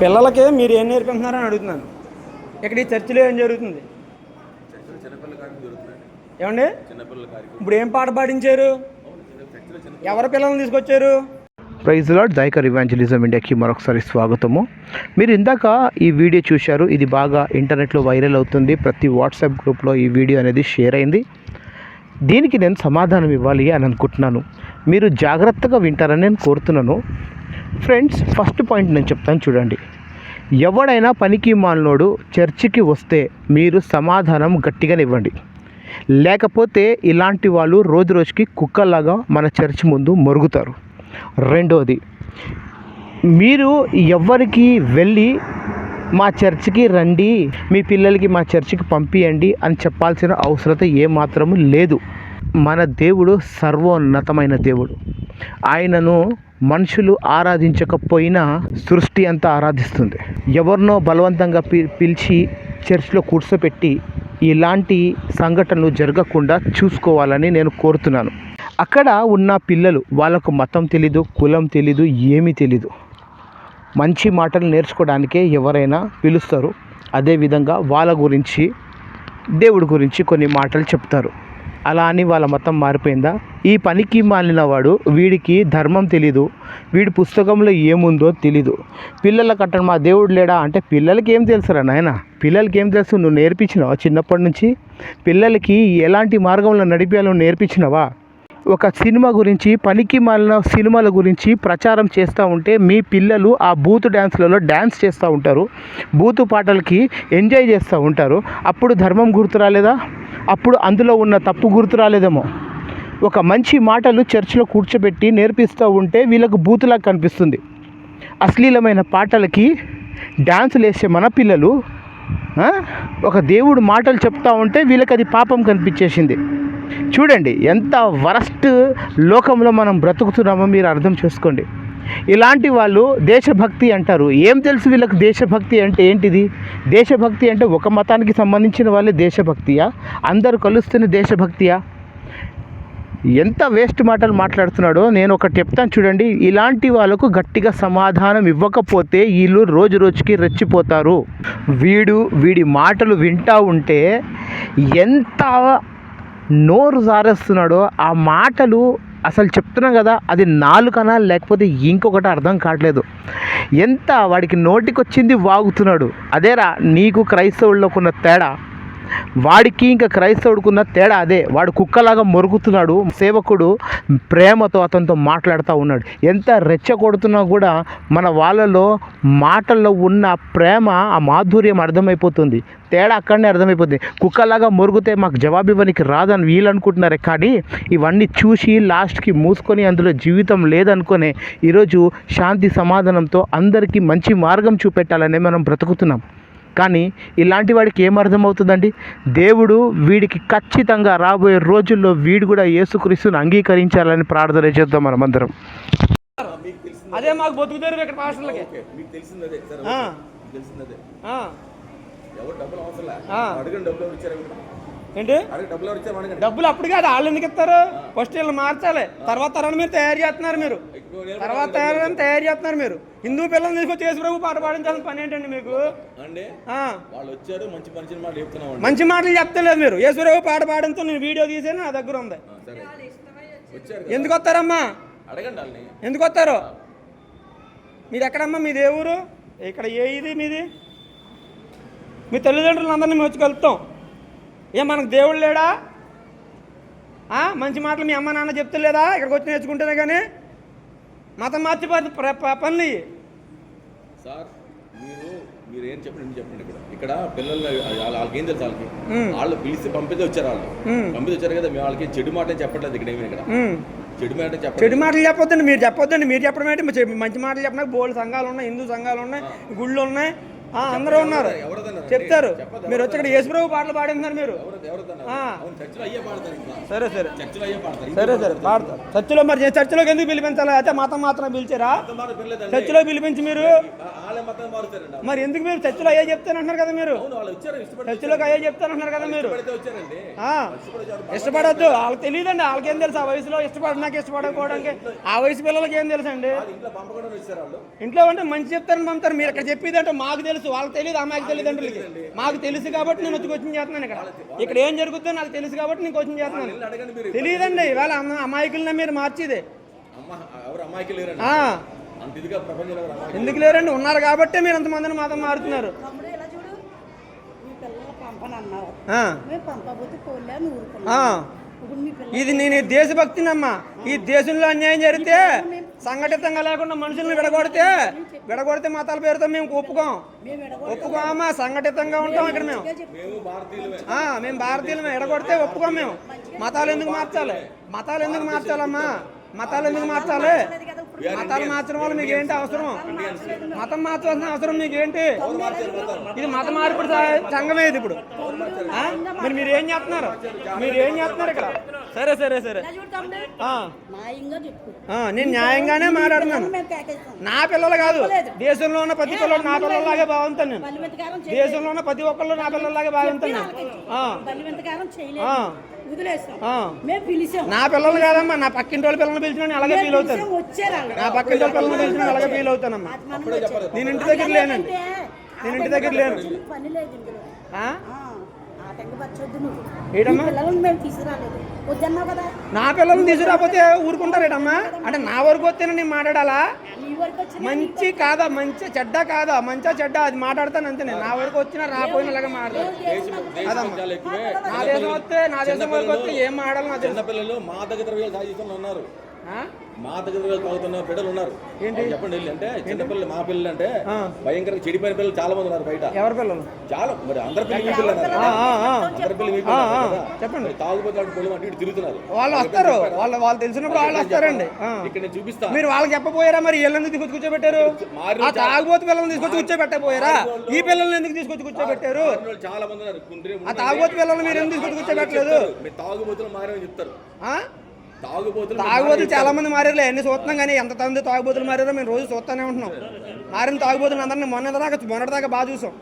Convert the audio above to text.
పిల్లలకి మీరు ఏం నేర్పిస్తున్నారని అడుగుతున్నాను. ఇక్కడ ఈ చర్చిలో ఏం జరుగుతుంది? ఏమండి? ఇప్పుడు ఏం పాట పాడించారు? ఎవరు ఎవరి పిల్లల్ని తీసుకొచ్చారు? ప్రైజ్ లాడ్ దైకర్ ఇవాంజలిజం ఇండియాకి మరొకసారి స్వాగతము. మీరు ఇందాక ఈ వీడియో చూశారు ఇది బాగా ఇంటర్నెట్లో వైరల్ అవుతుంది. ప్రతి వాట్సాప్ గ్రూప్లో ఈ వీడియో అనేది షేర్ అయింది. దీనికి నేను సమాధానం ఇవ్వాలి అని అనుకుంటున్నాను. మీరు జాగ్రత్తగా వింటారని నేను కోరుతున్నాను. ఫ్రెండ్స్ ఫస్ట్ పాయింట్ నేను చెప్తాను చూడండి. ఎవడైనా పనికి మాలినోడు చర్చికి వస్తే మీరు సమాధానం గట్టిగానివ్వండి లేకపోతే ఇలాంటి వాళ్ళు రోజు రోజుకి కుక్కలాగా మన చర్చ్ ముందు మరుగుతారు. రెండోది మీరు ఎవరికి వెళ్ళి మా చర్చికి రండి మీ పిల్లలకి మా చర్చికి పంపియండి అని చెప్పాల్సిన అవసరత ఏమాత్రము లేదు. మన దేవుడు సర్వోన్నతమైన దేవుడు. ఆయనను మనుషులు ఆరాధించకపోయినా సృష్టి అంతా ఆరాధిస్తుంది. ఎవరినో బలవంతంగా పి పిలిచి చర్చ్లో కూర్చోపెట్టి ఇలాంటి సంఘటనలు జరగకుండా చూసుకోవాలని నేను కోరుతున్నాను. అక్కడ ఉన్న పిల్లలు వాళ్ళకు మతం తెలీదు కులం తెలీదు ఏమీ తెలీదు. మంచి మాటలు నేర్చుకోవడానికే ఎవరైనా పిలుస్తారు. అదేవిధంగా వాళ్ళ గురించి దేవుడి గురించి కొన్ని మాటలు చెప్తారు. అలా అని వాళ్ళ మతం మారిపోయిందా? ఈ పనికి మాలిన వాడు వీడికి ధర్మం తెలీదు. వీడి పుస్తకంలో ఏముందో తెలీదు. పిల్లల కట్టడం మా దేవుడు లేడా అంటే పిల్లలకి ఏం తెలుసురా నాయన? పిల్లలకి ఏం తెలుసు? నువ్వు నేర్పించినావా చిన్నప్పటి నుంచి? పిల్లలకి ఎలాంటి మార్గంలో నడిపేయాలో నేర్పించినవా? ఒక సినిమా గురించి పనికి మాలిన సినిమాల గురించి ప్రచారం చేస్తూ ఉంటే మీ పిల్లలు ఆ బూతు డ్యాన్స్లలో డ్యాన్స్ చేస్తూ ఉంటారు. బూతు పాటలకి ఎంజాయ్ చేస్తూ ఉంటారు. అప్పుడు ధర్మం గుర్తు రాలేదా? అప్పుడు అందులో ఉన్న తప్పు గుర్తు రాలేదేమో. ఒక మంచి మాటలు చర్చిలో కూర్చోబెట్టి నేర్పిస్తూ ఉంటే వీళ్ళకు బూతులా కనిపిస్తుంది. అశ్లీలమైన పాటలకి డ్యాన్సులు వేసే మన పిల్లలు ఒక దేవుడు మాటలు చెప్తా ఉంటే వీళ్ళకి అది పాపం కనిపించేసింది. చూడండి ఎంత వరస్ట్ లోకంలో మనం బ్రతుకుతున్నామో మీరు అర్థం చేసుకోండి. ఇలాంటి వాళ్ళు దేశభక్తి అంటారు. ఏం తెలుసు వీళ్ళకి దేశభక్తి అంటే ఏంటిది? దేశభక్తి అంటే ఒక మతానికి సంబంధించిన వాళ్ళే దేశభక్తియా? అందరూ కలుస్తున్న దేశభక్తియా? ఎంత వేస్ట్ మాటలు మాట్లాడుతున్నాడో నేను ఒకటి చెప్తాను చూడండి. ఇలాంటి వాళ్ళకు గట్టిగా సమాధానం ఇవ్వకపోతే వీళ్ళు రోజు రోజుకి రెచ్చిపోతారు. వీడు వీడి మాటలు వింటా ఉంటే ఎంత నోరు జారేస్తున్నాడో ఆ మాటలు అసలు చెప్తున్నాం కదా అది నాలుకనా లేకపోతే ఇంకొకటి అర్థం కావట్లేదు. ఎంత వాడికి నోటికొచ్చింది వాగుతున్నాడు. అదేరా నీకు క్రైస్తవుల్లోకున్న తేడా. వాడికి ఇంకా క్రైస్తవుడికున్న తేడా అదే. వాడు కుక్కలాగా మొరుగుతున్నాడు సేవకుడు ప్రేమతో అతనితో మాట్లాడుతూ ఉన్నాడు. ఎంత రెచ్చగొడుతున్నా కూడా మన వాళ్ళలో మాటల్లో ఉన్న ప్రేమ ఆ మాధుర్యం అర్థమైపోతుంది. తేడా అక్కడనే అర్థమైపోతుంది. కుక్కలాగా మొరుగుతే మాకు జవాబు ఇవ్వనికి రాదని వీళ్ళు అనుకుంటున్నారే కానీ ఇవన్నీ చూసి లాస్ట్కి మూసుకొని అందులో జీవితం లేదనుకునే ఈరోజు శాంతి సమాధానంతో అందరికీ మంచి మార్గం చూపెట్టాలనే మనం బ్రతుకుతున్నాం. కానీ ఇలాంటి వాడికి ఏం అర్థమవుతుందండి? దేవుడు వీడికి ఖచ్చితంగా రాబోయే రోజుల్లో వీడు కూడా యేసుక్రీస్తుని అంగీకరించాలని ప్రార్థన చేద్దాం మనమందరం. అదే మాకు బతుకుతారు ఇక్కడ పాస్టర్లకి. మీకు తెలిసింది అదే. సరే తెలిసింది అదే. ఆ, ఎవరు డబ్బులు అవసరం లే. ఆ. అడగండి డబ్బులు ఎవరు ఇచ్చారు ఏంటి? అడగ డబ్బులు ఎవరు ఇచ్చారు? అడగండి. డబ్బులు అప్పుడు కాదు వాళ్ళు ఎందుకు ఇస్తారు? ఫస్ట్ వీళ్ళు మార్చాలి. తర్వాత తరాన్ని మీరు తయారు చేస్తున్నారు మీరు. తర్వాత తయారు తయారు చేస్తున్నారు మీరు. హిందూ పిల్లల్ని తీసుకొచ్చి యేసు ప్రభు పాట పాడించాల్సిన పని ఏంటండి మీకు? అండి ఆ, వాళ్ళు వచ్చారు మంచి మంచి మాట చెప్తున్నాం మంచి మాటలు చెప్తలేదు మీరు. యేసు ప్రభు పాట పాడంతో నేను వీడియో తీసాను నా దగ్గర ఉంది. ఎందుకు వస్తారమ్మా? అడగండి ఎందుకు వస్తారు? మీది ఎక్కడమ్మా? మీది ఏ ఊరు? ఇక్కడ ఏ ఇది మీది? మీ తల్లిదండ్రులు అందరినీ మేము వచ్చి కలుపుతాం. ఏ మనకు దేవుడు లేడా? ఆ, మంచి మాటలు మీ అమ్మ నాన్న చెప్తలేదా? ఇక్కడికి వచ్చి నేర్చుకుంటేనే కానీ మతం మార్చిపోతే పనులు. సార్ మీరు మీరు ఏం చెప్పండి చెప్పండి ఇక్కడ ఇక్కడ పిల్లలు వాళ్ళ- వాళ్ళకి ఏం తెలుసు వాళ్ళకి. వాళ్ళు పిలిచి పంపితే వచ్చారు వాళ్ళు. పంపితే వచ్చారు కదా మేము వాళ్ళకి చెడు మాట చెప్పట్లేదు ఇక్కడ ఏమి ఇక్కడ. చెడు మాట చెప్పండి చెడు మాటలు చెప్పొద్దండి మీరు చెప్పొద్దండి మీరు చెప్పడం ఏంటి మంచి మాటలు చెప్పడానికి బోల్డ్ సంఘాలు ఉన్నాయి హిందూ సంఘాలు ఉన్నాయి గుళ్ళు ఉన్నాయి ఆ, అందరూ ఉన్నారు ఎవరదన్నారు? చెప్తారు. మీరు వచ్చి ఇక్కడ యేసుప్రభు పాటలు పాడుతున్నారు మీరు. సరే సరే. సరే సరే పాడతారు. చర్చిలో. మరి చర్చిలోకి ఎందుకు పిలిపించాలి? అయితే మతం మాత్రం పిలిచారా. చర్చిలో పిలిపించి మీరు మరి ఎందుకు మీరు చర్చిలో అయ్యే చెప్తానంటున్నారు కదా మీరు? ఇష్టపడి చర్చిలోకి అయ్యే చెప్తానంటున్నారు కదా మీరు? ఇష్టపడొద్దు. వాళ్ళకి తెలియదండి వాళ్ళకేం తెలుసు? ఆ వయసులో ఇష్టపడినాక ఇష్టపడకపోవడానికి. ఆ వయసు పిల్లలకి ఏం తెలుసు అండి? ఇంట్లో ఉంటే మంచి చెప్తారని పంపుతారు. మీరు ఇక్కడ చెప్పేది అంటే మాకు తెలుసు. వాళ్ళకి తెలియదు అమ్మాయికి అంటే మాకు తెలుసు కాబట్టి నేను వచ్చి కోచింగ్ చేస్తున్నాను ఇక్కడ. ఇక్కడ ఏం జరుగుతుందో నాకు తెలుసు కాబట్టి నేను కోచింగ్ చేస్తున్నాను. తెలియదండి. ఇవాళ అమాయకులనే మీరు మార్చేది. అమ్మాయికి ఎందుకు లేరండి? ఉన్నారు కాబట్టి మీరు ఎంతమందిని మాత్రం మారుతున్నారు. ఇది నేను ఈ దేశభక్తినమ్మా. ఈ దేశంలో అన్యాయం జరిగితే సంఘటితంగా లేకుండా మనుషుల్ని విడగొడితే విడగొడితే మతాల పేరుతో మేము ఒప్పుకోం. ఒప్పుకోమా? సంఘటితంగా ఉంటాం ఇక్కడ మేము. మేము భారతీయులమే. ఎడగొడితే ఒప్పుకోం మేము. మతాలు ఎందుకు మార్చాలి? మతాలు ఎందుకు మార్చాలమ్మా? మతాలు ఎందుకు మార్చాలి? మతాలు మార్చడం వల్ల మీకు ఏంటి అవసరం? మతం మార్చాల్సిన అవసరం మీకు ఏంటి? ఇది మత మార్పిడి స- సంఘమే ఇది ఇప్పుడు? మరి మీరు ఏం చేస్తున్నారు? మీరు ఏం చేస్తున్నారు ఇక్కడ? సరే సరే సరే. నేను న్యాయంగానే మాట్లాడుతున్నాను. నా పిల్లలు కాదు. దేశంలో ఉన్న ప్రతి పిల్లలు నా పిల్లలాగే బాగుంటాను నేను. దేశంలో ఉన్న ప్రతి ఒక్కళ్ళు నా పిల్లలాగే బాగుంటాను నా పిల్లలు కాదమ్మా నా పక్కింటి వాళ్ళ పిల్లల్ని పిలిచిన అలాగే ఫీల్ అవుతాను. నా పక్కింటి వాళ్ళ పిల్లల్ని పిలిచిన అలాగే ఫీల్ అవుతానమ్మా. నేను ఇంటి దగ్గర లేనండి. నేను ఇంటి దగ్గర లేను. నీ పిల్లలను తీసుకురాకపోతే ఊరుకుంటారేటమ్మా? అంటే నా వరకు వస్తేనే నేను మాట్లాడాలా? నీ వరకు వచ్చిన మంచి కాదా మంచి చెడ్డ కాదా? మంచిగా చెడ్డ? అది మాట్లాడతాను అంతే నేను నా వరకు వచ్చినా రాపోయినా అలాగే మాట్లాడతాను. నా దేశం వస్తే నా దేశం వరకు వస్తే ఏం మాట్లాడాలి నా తెలుసు. చిన్నపిల్లలు మాదక ద్రవ్యాలు సాగిస్తున్న మాదక ద్రవ్యాలు తాగుతున్న బిడ్డలు ఉన్నారు. ఏంటి? చెప్పండి వెళ్ళి అంటే చిన్నపిల్లలు మా పిల్లలు అంటే. భయంకరంగా చెడిపోయిన పిల్లలు చాలా మంది ఉన్నారు బయట. ఎవరి పిల్లలు? చాలా మరి అందరి పిల్లలు మీ పిల్లలు. అందరి పిల్లలు మీ పిల్లలు. చెప్పండి. తాగుబోతు అటు పొలం అటు ఇటు తిరుగుతున్నారు. వాళ్ళు వస్తారు. వాళ్ళు వాళ్ళు తెలిసినప్పుడు వాళ్ళు వస్తారండి. ఇక్కడ నేను చూపిస్తా. మీరు వాళ్ళకి చెప్పపోయారా మరి? వీళ్ళని తీసుకొచ్చి కూర్చోబెట్టారు? ఆ తాగుబోతు పిల్లల్ని తీసుకొచ్చి కూర్చోబెట్టపోయారా ఈ పిల్లల్ని ఎందుకు తీసుకొచ్చి కూర్చోబెట్టారు? చాలా మంది ఉన్నారు. కుండ్రి ఆ తాగుబోతు పిల్లల్ని మీరు ఎందుకు తీసుకొచ్చి కూర్చోబెట్టలేదు? మీరు తాగుబోతులు మారని చెప్తారు. ఆ? తాగుబోతులు తాగుబోతులు చాలా మంది మారారులే అన్ని చూస్తున్నాం కానీ ఎంత మంది తాగుబోతులు మారారో మేము రోజు చూస్తూనే ఉంటున్నాం. మారిన తాగుబోతులు అందరినీ మొన్న దాకా మొన్నటి దాకా బాగా చూసాం.